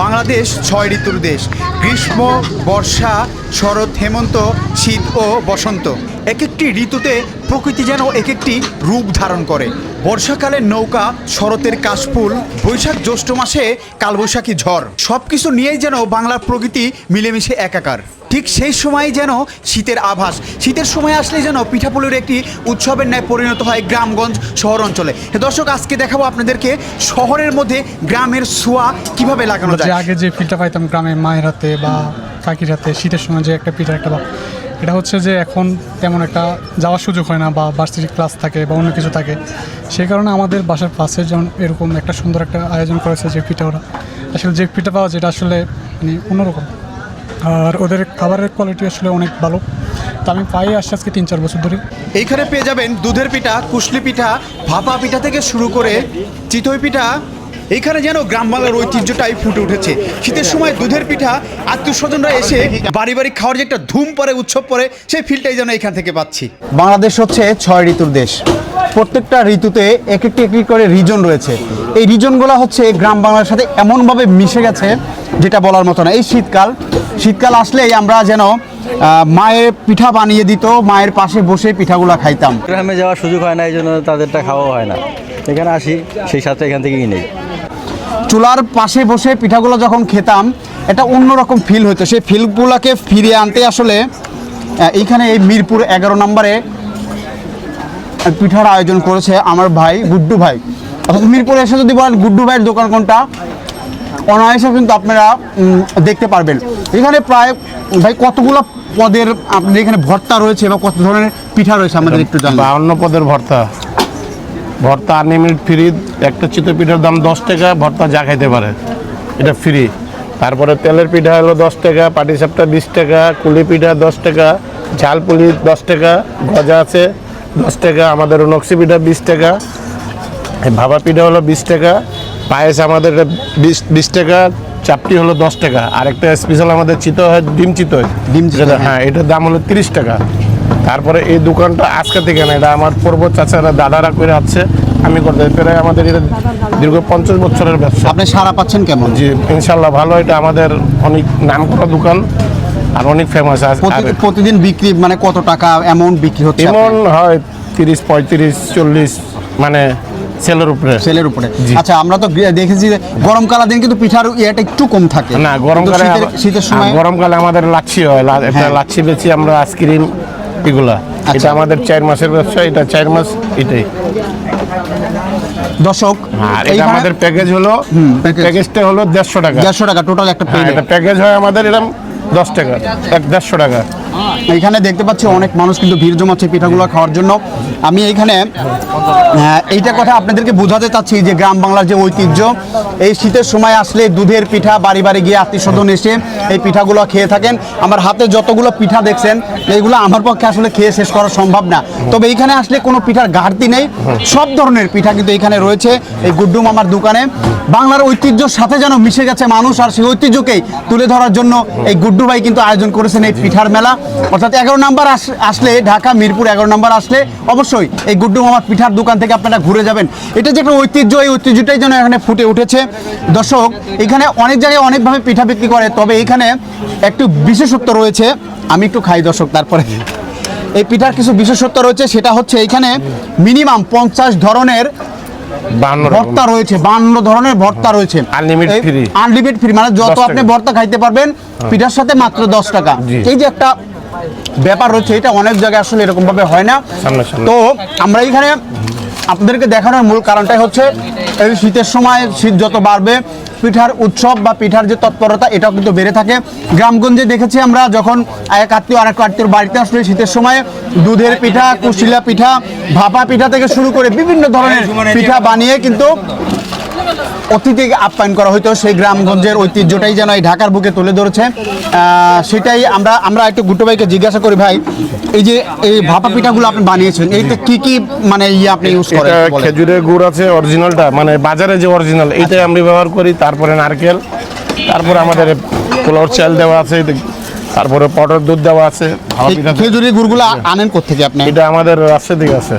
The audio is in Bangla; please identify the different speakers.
Speaker 1: বাংলাদেশ ছয় ঋতুর দেশ। গ্রীষ্ম বর্ষা শরৎ হেমন্ত, শীত ও বসন্ত। এক একটি ঋতুতে প্রকৃতি যেন এক একটি রূপ ধারণ করে। বর্ষাকালের নৌকা, শরতের কাশফুল, বৈশাখ জ্যৈষ্ঠ মাসে কালবৈশাখী ঝড় সব কিছু নিয়েই যেন বাংলার প্রকৃতি মিলেমিশে একাকার। ঠিক সেই সময় যেন শীতের আভাস, শীতের সময় আসলে যেন পিঠাপুলির একটি উৎসবের ন্যায় পরিণত হয় গ্রামগঞ্জ শহর অঞ্চলে দর্শক, আজকে দেখাবো আপনাদেরকে শহরের মধ্যে গ্রামের ছোঁয়া কীভাবে লাগানো যায়।
Speaker 2: আগে যে পিঠা পাইতাম গ্রামে মায়ের হাতে বা কাকির হাতে শীতের সময় যে একটা পিঠা একটা এটা হচ্ছে যে এখন তেমন একটা যাওয়ার সুযোগ হয় না বা ভার্সিটি ক্লাস থাকে বা অন্য কিছু থাকে। সেই কারণে আমাদের বাসার পাশে যেমন এরকম একটা সুন্দর একটা আয়োজন করেছে যে পিঠা ওরা। আসলে যে পিঠা পাওয়া যেটা আসলে মানে অন্যরকম। আর ওদের খাবারের কোয়ালিটি আসলে অনেক ভালো। তো আমি পাই আসছি আজকে তিন, চার বছর ধরে।
Speaker 1: এইখানে পেয়ে যাবেন দুধের পিঠা, কুশলি পিঠা, ভাপা পিঠা থেকে শুরু করে চিতই পিঠা এইখানে যেন গ্রাম বাংলার ঐতিহ্যটাই ফুটে উঠেছে। শীতের সময় দুধের পিঠা আত্মীয় স্বজনরা এসে বাড়ি বাড়ি খাওয়ার যে একটা ধুম পরে উৎসব পরে সেই ফিলটাই যেন এখান থেকে পাচ্ছি। বাংলাদেশ হচ্ছে ছয় ঋতুর দেশ। প্রত্যেকটা ঋতুতে এক একটি একটি করে রিজন রয়েছে। এই রিজনগুলো হচ্ছে গ্রাম বাংলার সাথে এমনভাবে মিশে গেছে, যেটা বলার মতো না। এই শীতকাল শীতকাল আসলেই আমরা যেন মায়ের পিঠা বানিয়ে দিত মায়ের পাশে বসে পিঠাগুলো খাইতাম।
Speaker 3: গ্রামে যাওয়ার সুযোগ হয় না এই জন্য তাদেরটা খাওয়া হয় না। এখানে আসি সেই সাথে এখান থেকে কিনে
Speaker 1: চুলার পাশে বসে পিঠাগুলো যখন খেতাম এটা অন্যরকম ফিল হতো সেই ফিলগুলোকে ফিরিয়ে আনতে আসলে এইখানে এই মিরপুর এগারো নম্বরে পিঠার আয়োজন করেছে আমার ভাই গুড্ডু ভাই। অর্থাৎ মিরপুরে এসে যদি বলেন গুড্ডু ভাইয়ের দোকান কোনটা? অনায়াসে কিন্তু আপনারা দেখতে পারবেন। এখানে প্রায়, ভাই, কতগুলো পদের আপনাদের এখানে ভর্তা রয়েছে বা কত ধরনের পিঠা রয়েছে আমাদের একটু জানব
Speaker 4: বাউন্ন পদের ভর্তা। ভর্তা আনলিমিটেড ফ্রি একটা চিতই পিঠার দাম দশ টাকা, ভর্তা যা খাইতে পারে। এটা ফ্রি তারপরে তেলের পিঠা হলো দশ টাকা পাটিসাপটা বিশ টাকা, কুলি পিঠা দশ টাকা, ঝাল পুলি দশ টাকা, গজা আছে দশ টাকা, আমাদের নকশি পিঠা বিশ টাকা ভাবা পিঠা হলো বিশ টাকা পায়েস আমাদের বিশ বিশ টাকা চাপটি হলো দশ টাকা। আর একটা স্পেশাল আমাদের চিতো হয় ডিম চিতই
Speaker 1: ডিম চিতই, হ্যাঁ।
Speaker 4: হ্যাঁ এটার দাম হলো তিরিশ টাকা। তারপরে এই দোকানটা আজকে থেকে না এটা আমার পূর্ব চাচারা দাদারা করে আছে আমি করতে প্রায় আমাদের এটা দীর্ঘ পঞ্চাশ বছরের ব্যবসা।
Speaker 1: আপনি সারা পাচ্ছেন কেমন?
Speaker 4: জি ইনশাল্লাহ ভালো। এটা আমাদের অনেক নাম করা দোকান আর অনেক ফেমাস আছে।
Speaker 1: প্রতিদিন বিক্রি মানে কত টাকা অ্যামাউন্ট বিক্রি হচ্ছে
Speaker 4: এমন হয় তিরিশ পঁয়ত্রিশ চল্লিশ মানে সেলের উপরে।
Speaker 1: সেলের উপরে। আচ্ছা আমরা তো দেখেছি যে গরমকালের দিন কিন্তু পিঠার ইয়েটা একটু কম থাকে।
Speaker 4: না গরমকালে
Speaker 1: শীতের- সময়
Speaker 4: গরমকালে আমাদের লাচ্ছি হয়।
Speaker 1: হ্যাঁ।
Speaker 4: লাচ্ছি বেচি আমরা আইসক্রিম এগুলা।
Speaker 1: আচ্ছা।
Speaker 4: এটা আমাদের চার মাসের ব্যবসা এটা চার মাস এটাই।
Speaker 1: দর্শক
Speaker 4: আর এটা আমাদের প্যাকেজ হলো প্যাকেজটা হলো দেড়শো টাকা।
Speaker 1: দেড়শো টাকা টোটাল একটা
Speaker 4: প্যাকেজ হয় আমাদের এরকম দশ টাকা, এক দেড়শো টাকা।
Speaker 1: এখানে দেখতে পাচ্ছি অনেক মানুষ কিন্তু ভিড় জমাচ্ছে পিঠাগুলো খাওয়ার জন্য। আমি এইখানে এইটা কথা আপনাদেরকে বোঝাতে চাচ্ছি যে গ্রাম বাংলার যে ঐতিহ্য, এই শীতের সময় আসলে দুধের পিঠা বাড়ি বাড়ি গিয়ে আত্মীয় স্বজন এসে এই পিঠাগুলো খেয়ে থাকেন। আমার হাতে যতগুলো পিঠা দেখছেন, এইগুলো আমার পক্ষে আসলে খেয়ে শেষ করা সম্ভব না। তবে এইখানে আসলে কোনো পিঠার ঘাটতি নেই। সব ধরনের পিঠা কিন্তু এখানে রয়েছে এই গুড্ডু মামার দোকানে। বাংলার ঐতিহ্যর সাথে যেন মিশে গেছে মানুষ, আর সেই ঐতিহ্যকেই তুলে ধরার জন্য এই গুড্ডু ভাই কিন্তু আয়োজন করেছেন এই পিঠার মেলা। অর্থাৎ এগারো নাম্বার আসলে ঢাকা, মিরপুর এগারো নাম্বার আসলে অবশ্যই এই গুড্ডু মামার পিঠার দোকান থেকে আপনারা ঘুরে যাবেন। এটা যে একটা ঐতিহ্য, এই ঐতিহ্যটাই যেন এখানে ফুটে উঠেছে। দর্শক, এখানে অনেক জায়গায় অনেকভাবে পিঠা বিক্রি করে, তবে এখানে একটু বিশেষত্ব রয়েছে। আমি একটু খাই দর্শক, তারপরে। এই পিঠার কিছু বিশেষত্ব রয়েছে, সেটা হচ্ছে এখানে মিনিমাম পঞ্চাশ ধরনের। ভর্তা রয়েছে বান্ন ধরনের ভর্তা রয়েছে। আনলিমিটেড ফ্রি মানে যত আপনি ভর্তা খাইতে পারবেন পিঠার সাথে মাত্র দশ টাকা। এই যে একটা ব্যাপার রয়েছে এটা অনেক জায়গায় আসলে এরকম ভাবে হয় না। তো আমরা এখানে আপনাদেরকে দেখানোর মূল কারণটাই হচ্ছে এই শীতের সময় শীত যত বাড়বে পিঠার উৎসব বা পিঠার যে তৎপরতা এটাও কিন্তু বেড়ে থাকে। গ্রামগঞ্জে দেখেছি আমরা যখন এক আত্মীয় আর এক আত্মীয় বাড়িতে আসলে শীতের সময় দুধের পিঠা কুশিলা পিঠা ভাপা পিঠা থেকে শুরু করে বিভিন্ন ধরনের পিঠা। বানিয়ে কিন্তু অতিথিকে আপ্যায়ন করা হয়তো সেই গ্রামগঞ্জের ঐতিহ্যটাই যেন এই ঢাকার বুকে তুলে ধরেছে। সেটাই আমরা আমরা একটু গুট্টু ভাইকে জিজ্ঞাসা করি ভাই এই যে এই ভাপা পিঠাগুলো আপনি বানিয়েছেন এইটা কি কি মানে ইয়ে আপনি ইউজ করেন
Speaker 4: খেজুরের গুড় আছে অরিজিনালটা মানে বাজারে যে অরিজিনাল এইটাই আমরা ব্যবহার করি তারপরে নারকেল তারপরে আমাদের পোলাওর চাল দেওয়া আছে তারপরে পটর দুধ দেওয়া আছে ভালো
Speaker 1: এই
Speaker 4: পিঠা আছে।
Speaker 1: খেজুরি গুড়গুলো আনেন কোথেকে আপনি?
Speaker 4: এটা আমাদের রাস্তা দিকে আছে।